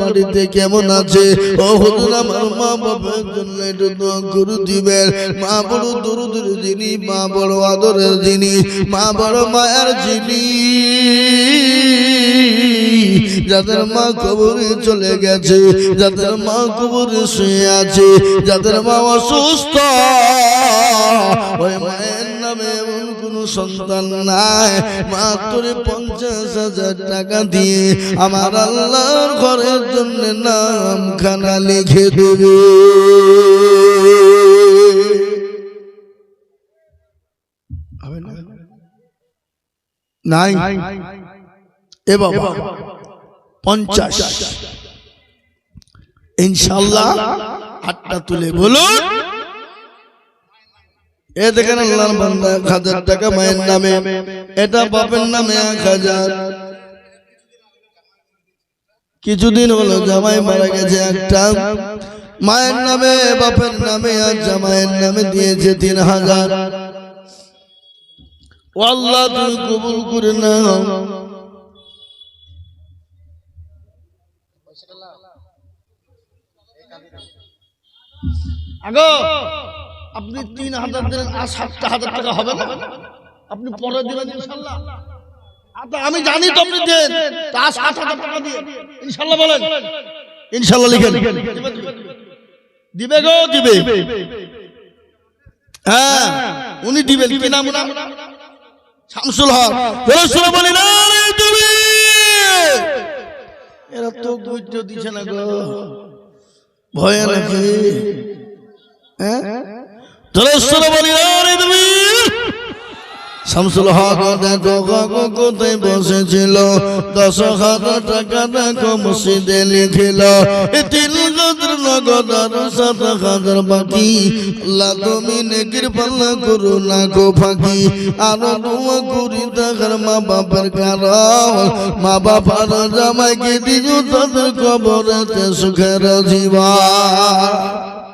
বাড়িতে কেমন আছে। ও হুজুর আমার মা বাবার জন্য করে দিবেন মা বড় জিনিস মা বড় আদরের জিনিস মা বড় মায়ের জিনিস যাদের মা কবরে চলে গেছে, যাদের মা কবরে শুয়ে আছে, যাদের মা অসুস্থ, ওই মায়ের নামে এমন কোন সন্তান নাই। মাত্র পঞ্চাশ হাজার টাকা দিয়ে আমার আল্লাহর ঘরের জন্য নাম খানা লিখে দেবে। নাই। এ বাবা পঞ্চাশ। ইনশাল্লাহ হাতটা তুলে বলুন। এ দেখেন আল্লাহর বান্দা এক হাজার টাকা মায়ের নামে। এটা বাপের নামে এক হাজার। কিছুদিন হলো জামাই মারা গেছে একটা। মায়ের নামে, বাপের নামে আর জামাইয়ের নামে দিয়েছে তিন হাজার। ও আল্লাহ, তুমি কবুল করে নাও। আগো। আপনি তিন হাজার দিলেন আর সাতটা হাজার টাকা হবে না? আপনি পরে দিবেন ইনশাল্লাহ। আমি জানি তো আপনি দেন। তা সাত হাজার টাকা দিয়ে। ইনশাল্লাহ বলেন। ইনশাল্লাহ লিখেন দিবে গো দিবে। হ্যাঁ উনি দিবেন। কি নাম নাম? শামসুল হক। রসুল বলি না তুমি! এরা তো গুজ্জ দিছে না গো। ভয় নাকি? হ্যাঁ? শামসুল হক বসেছিল। দশ হাজার টাকা দেখো মসজিদে লিখিল। তিন হাজার নগদ আর সাত হাজার বাকি। তুমি না গো ফাঁকি। আর দোয়া করি দেখার মা মা বাবার জামাইকে দিও তাদের কবরেতে সুখের জীবন।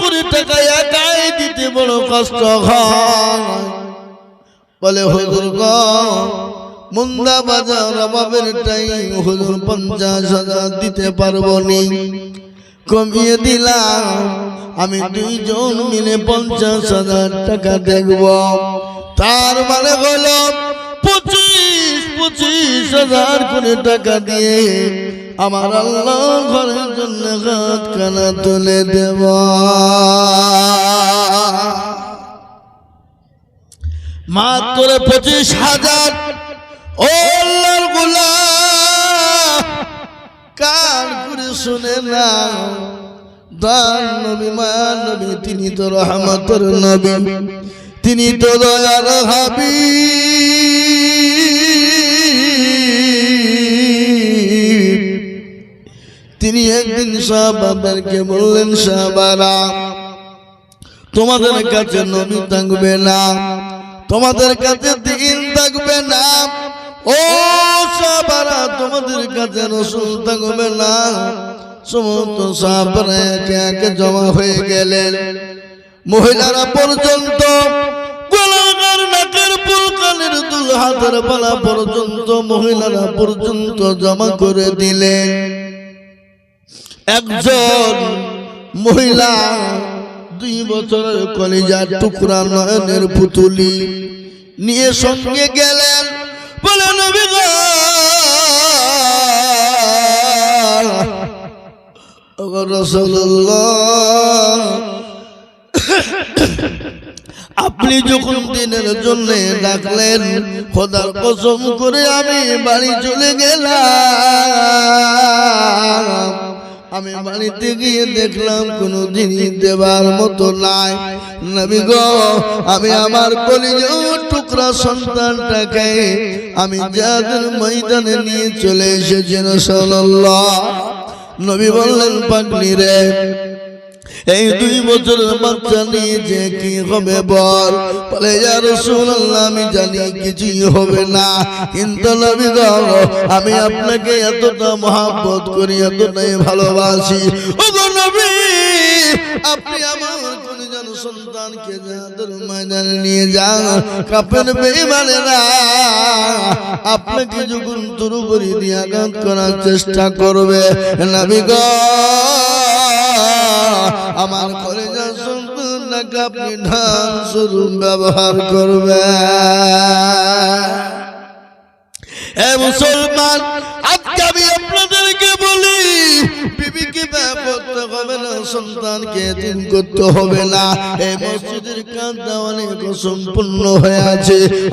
কোটি টাকা একাই দিতে বড় কষ্ট বলে, হুজুর মুন্দা বাজার অভাবের টাইম হুজুর পঞ্চাশ হাজার দিতে পারব নি। কমিয়ে দিলাম, আমি দুইজন মিলে পঞ্চাশ হাজার টাকা দেখব। তার মানে হলো পঁচিশ পঁচিশ হাজার করে টাকা দিয়ে আমার আল্লাহ ঘরের জন্য হাত কানা তুলে দেব। মাত্র পঁচিশ হাজার। ও আল্লাহর গোলাম কার করে শুনে না দান নবী মা নবী তিনি তো রহমতের নবী। তিনি তো দয়ার হাবি তিনি একদিন সাহাবাদেরকে বললেন সাহাবারা তোমাদের কাছে নবী থাকবে না। তোমাদের কাছে দিন থাকবে না। ও সাহাবারা তোমাদের কাছে রসুল থাকবে না। সমস্ত সাহাবারা একে একে জমা হয়ে গেলেন। মহিলারা পর্যন্ত হাতের পালা পর্যন্ত মহিলারা পর্যন্ত জমা করে দিলেন। একজন মহিলা দুই বছরের কলিজার টুকরা নয়নের পুতুলি নিয়ে সঙ্গে গেলেন। বলে আপনি যখন দিনের জন্য ডাকলেন, খোদার কসম করে আমি বাড়ি চলে গেলাম। আমি বাড়িতে গিয়ে দেখলাম কোনো জিনিস দেবার মতো নাই। নবী গো আমি আমার কলিজার টুকরা সন্তানটাকে আমি যাদের ময়দানে নিয়ে চলে এসেছেন সাল্লাল্লাহ। নবী বললেন পাগলি রে এই দুই বছরের বাচ্চা নিয়ে যে কি হবে বল। বলে। ইয়া রাসূলুল্লাহ আমি জানি কিছুই হবে না। কিন্তু নবী আমি আপনাকে এতটা মহব্বত করি এতটাই ভালোবাসি। ও নবী আপনি আমার কলিজার সন্তানকে যাদের ময়দানে নিয়ে যান। কাপের বেঈমানেরা আপনাকে যখন তুরু করে দিয়ে আঘাত করার চেষ্টা করবে নবী গো আমার কলেজা সন্তানকে আপনি ধান স্বরূপ ব্যবহার করবে। এ মুসলমান, আজকে আমি আপনাদেরকে বলি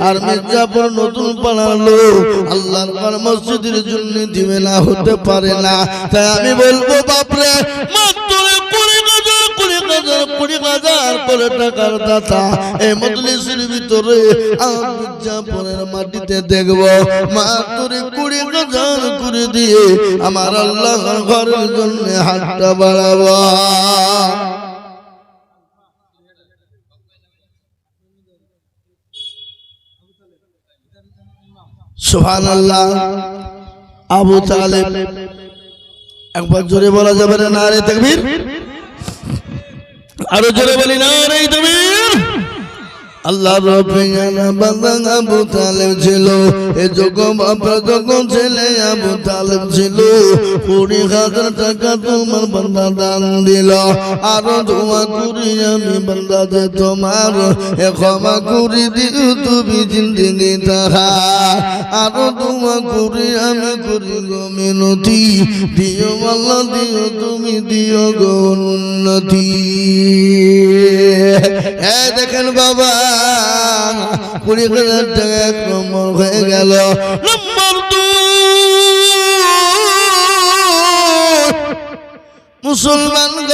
আর মির্জাপুর নতুন পর মসজিদের জন্য দিবে না হতে পারে না। তাই আমি বলব, বাপরে, মাত্র করে টাকার দাতা। মজলিসের ভিতরে মাটিতে দেখব। মাত্র কুড়ি হাজার করে দিয়ে আমার আল্লাহ ঘরের জন্য হাতটা আল্লাহ আবু তালেব, একবার জোরে বলা যাবে না রে তকবীর? আরও জোরে বলি না রে তকবীর আল্লাহ রবিয়ানা বান্দা আবু তালেব ছিল। এ যখন যখন ছেলে আবু তালেব ছিল। কুড়ি হাজার টাকা তোমার বান্দা দান দিল। আরও দোয়া করি আমি বান্দা যে তোমার। এ ক্ষমা করি দিও তুমি জিন্দিগি তাহা আরও দোয়া করি আমি করি গো মিনতি। দিও আল্লাহ, দিও তুমি, দিও গো উন্নতি। দেখেন বাবা কুড়ি হাজার টাকা এক নম্বর হয়ে গেল। নম্বর মুসলমান গ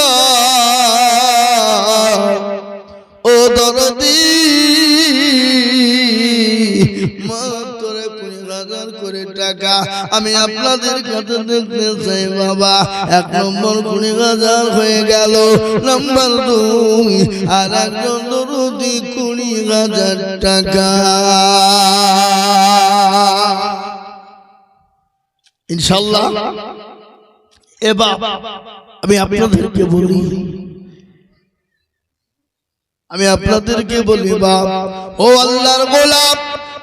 কুড়ি করে টাকা। আমি আপনাদের কাছে দেখতে চাই, বাবা। এক নম্বর কুড়ি হাজার হয়ে গেল। নম্বর দুই, আর একজন কুড়ি হাজার টাকা। ইনশাল্লাহ এবার আমি আপনাদেরকে বলি, আমি আপনাদেরকে বলি, বাপ, ও আল্লাহর গোলাপ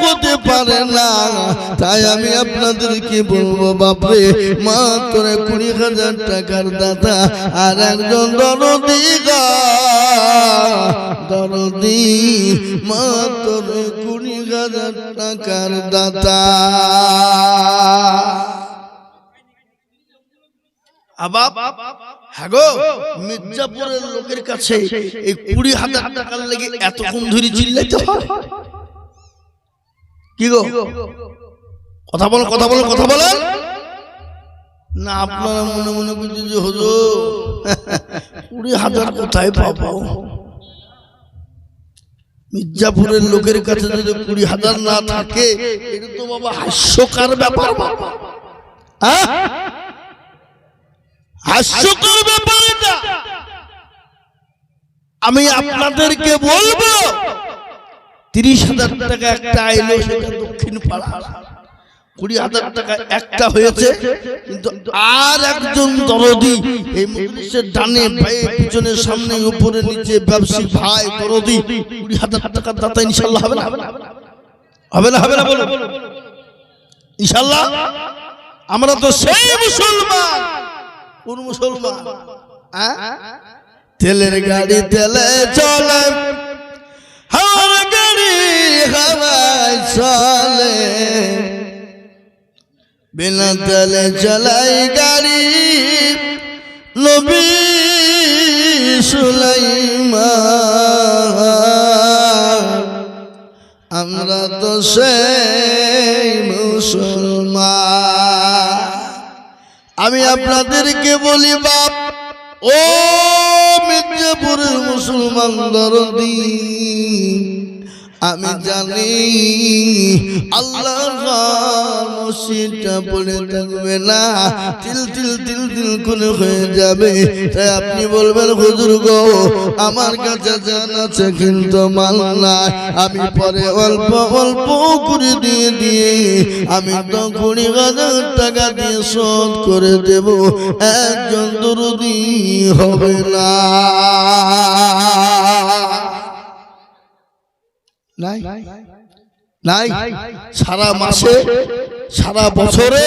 হতে পারে না। তাই আমি আপনাদেরকে বলব, বাপরে মাত্র কুড়ি হাজার টাকার দাতা আর একজন দরদি দরদি মাত্র কুড়ি হাজার টাকার গো মির্জাপুরের লোকের কাছে এই কুড়ি হাজার টাকার লেগে এতক্ষণ ধরে চিল্লাইতে হয়? কি গো? কথা বলো কথা বলো কথা বলেন না আপনারা মনে মনে বুঝছেন যে হজো কুড়ি হাজার কোথায় পাবো? মির্জাপুরের লোকের কাছে যদি কুড়ি হাজার না থাকে এটা তো বাবা হাস্যকার ব্যাপার। বাবা? হাস্যকর ব্যাপার এটা। আমি আপনাদেরকে বলব তিরিশ হাজার টাকা একটা আইলো সেটা দক্ষিণ পাড়া। কুড়ি হাজার টাকা একটা হয়েছে কিন্তু আর একজন দরদি এই মজলিসের ডানে পায়ে পিছনে সামনে উপরে নিচে ব্যবসায়িক ভাই দরদি কুড়ি হাজার টাকা দাতা ইনশাল্লাহ হবে না? হবে না হবে না বলো ইনশাল্লাহ? আমরা তো সেই মুসলমান। কোন মুসলমান? হ্যাঁ? তেলের গাড়ি তেলে চলে। হাওয়ার গাড়ি হাওয়ায় চলে। বিনা তেলে চালাই গাড়ি, নবী সুলাইমান। আমরা তো মুসলমান। আমি আপনাদেরকে বলি বাপ, ও মির্জাপুরের মুসলমান দরদি আমি জানি আল্লাহ মসজিদটা পড়ে থাকবে না। তিল তিল তিল তিল করে হয়ে যাবে। তাই আপনি বলবেন হুজুর গো আমার কাছে জান আছে কিন্তু মাল নাই। আমি পরে অল্প অল্প করে দিয়ে দিয়ে আমি তো কুড়ি হাজার টাকা দিয়ে শোধ করে দেব। একজন দুরুদি হবে না। নাই? নাই। সারা মাসে সারা বছরে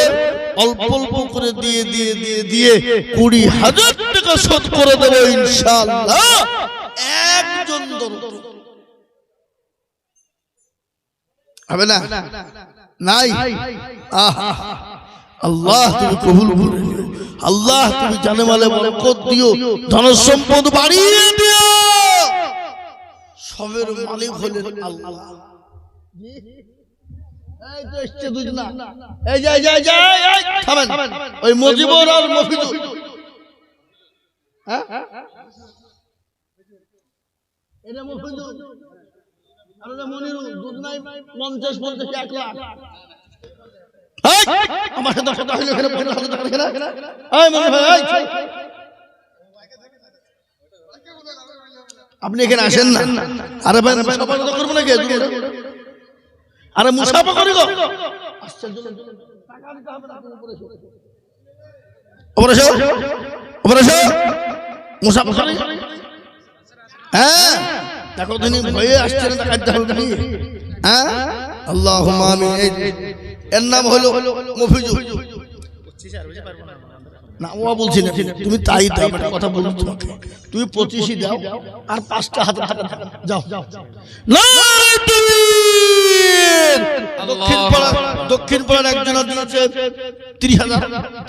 অল্প অল্প করে দিয়ে দিয়ে দিয়ে দিয়ে কুড়ি হাজার টাকা শোধ করে দেবো ইনশাল্লাহ। একজন হবে না? নাই? আহা। আল্লাহ তুমি কবুল আল্লাহ তুমি জানে মালে বরকত দিও। ধন সম্পদ বাড়িয়ে সবের মালিক হলেন আল্লাহ। ওই মজিবর আর মফিজুর হ্যাঁ? এটা মফিজুর আর ওটা মনিরুল। দুজনাই পঞ্চাশ পঞ্চাশ এক লাখ। আমার সাথে কথা হইল এখানে পঞ্চাশ হাজার টাকা এখানে। এই মনির ভাই এই, আপনি এখানে আসেন না। আরে ভাই করব নাকি? আরে মুসাফা করি গো। হ্যাঁ। হ্যাঁ? এর নাম হলো মফিজুল। না ও বলছি না তুমি তাই কথা তুমি দাও, আর পাঁচটা যাও। না দক্ষিণ পাড়া, দক্ষিণ পাড়ার তিরিশ হাজার।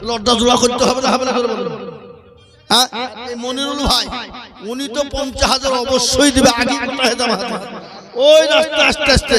লড্ডা জোড়া করতে হবে না হবে না হ্যাঁ মনিরুল ভাই, উনি তো পঞ্চাশ হাজার অবশ্যই দেবে, আগে ওই রাস্তা আস্তে আস্তে।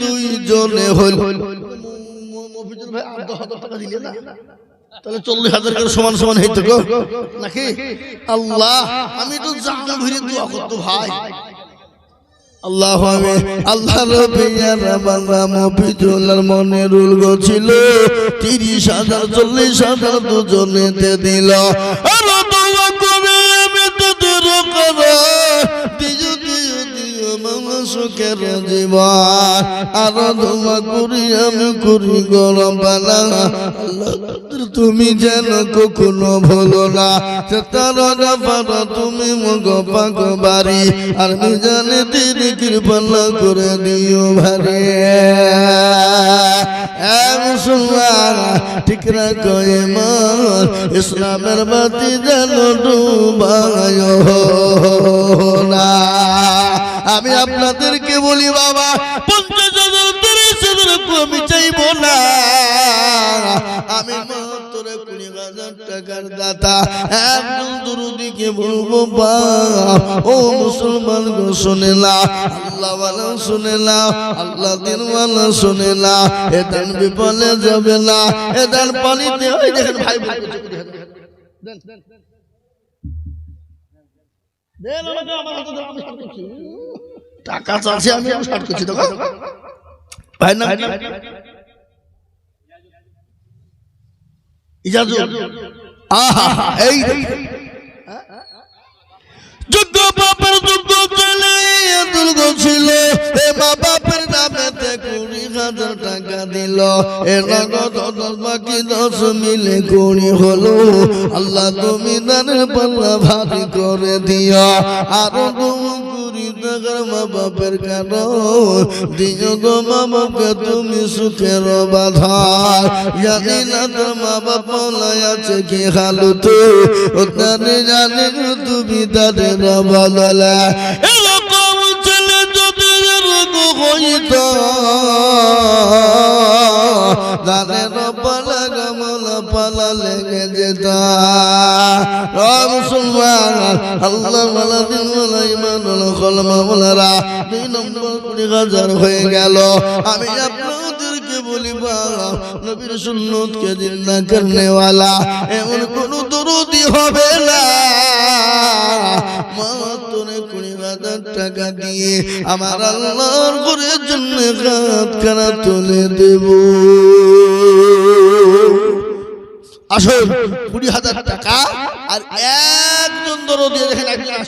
দুইজনে হল মফিজুল ভাই আর দশ হাজার টাকা দিলে না তাহলে চল্লিশ হাজার করে সমান সমান হইতো গো। নাকি? আল্লাহ আমি তো জান ভরে দোয়া করতো ভাই। আল্লাহ আমি আল্লাহ রবিয়ার বাংলা মফিজুল্লার মনে রুল গো ছিল তিরিশ হাজার চল্লিশ হাজার দুজনেতে দিল। জীবন করি আমি করি গরম বালা তুমি যেন কখনো ভুলো না। তারা পারো তুমি মগ পাক বাড়ি। আর মিজানে তিনি কৃপলা করে দিও ভারে। ইসলামের বাতি যেন ডুবায় না। আমি আপনাদেরকে বলি বাবা পঞ্চাশ হাজার তিরিশ হাজার আমি চাইব না আমি মাত্র কুড়ি হাজার টাকার দাতা একদম দুরুদিকে বলব বাপ ও মুসলমান গো শুনে না আল্লাহ ওয়ালা শুনে না আল্লাহ দিন ওয়ালা শুনে না এ বিপলে যাবে না এ পানিতে ওই দেখেন ভাই ভাই দেন দেন আমাকে আমার হাতে দেন আমি ষাট করছি। টাকা চাচ্ছি আমি আমি ষাট করছি তো ভাই না ইজাজু আহা এই যোগ্য বাপের যোগ্য ছেলে দুর্গ ছিল। এ বাপের নাম হাজার টাকা দিল। এর নগদ বাকি দশ মিলে কুড়ি হলো। আল্লাহ তুমি দানের পাল্লা ভারী করে দিয়া আরও কুড়ি বাপের বাপকে তুমি সুখের বাধা জানি না তোর মা বাপ আছে কি হালুতে। ও তারে জানি তুমি তাদের বদলা এরকম ছেলে হইত। তাদের পালা গামলা পালা লেগে যেত। রব সুলমান আল্লাহ মালা দিন মালা ইমান কলমা মালারা দুই নম্বর কুড়ি হাজার হয়ে গেল। আমি আপনাদেরকে বলি, বাবা, নবীর সুন্নতকে জিন্দা এমন কোন হবে না। মাত্র কুড়ি হাজার টাকা দিয়ে আমার আল্লাহর করে জন্য খানা তুলে দেব। আসল কুড়ি হাজার টাকা আর একজন দরদি দেখেন একজন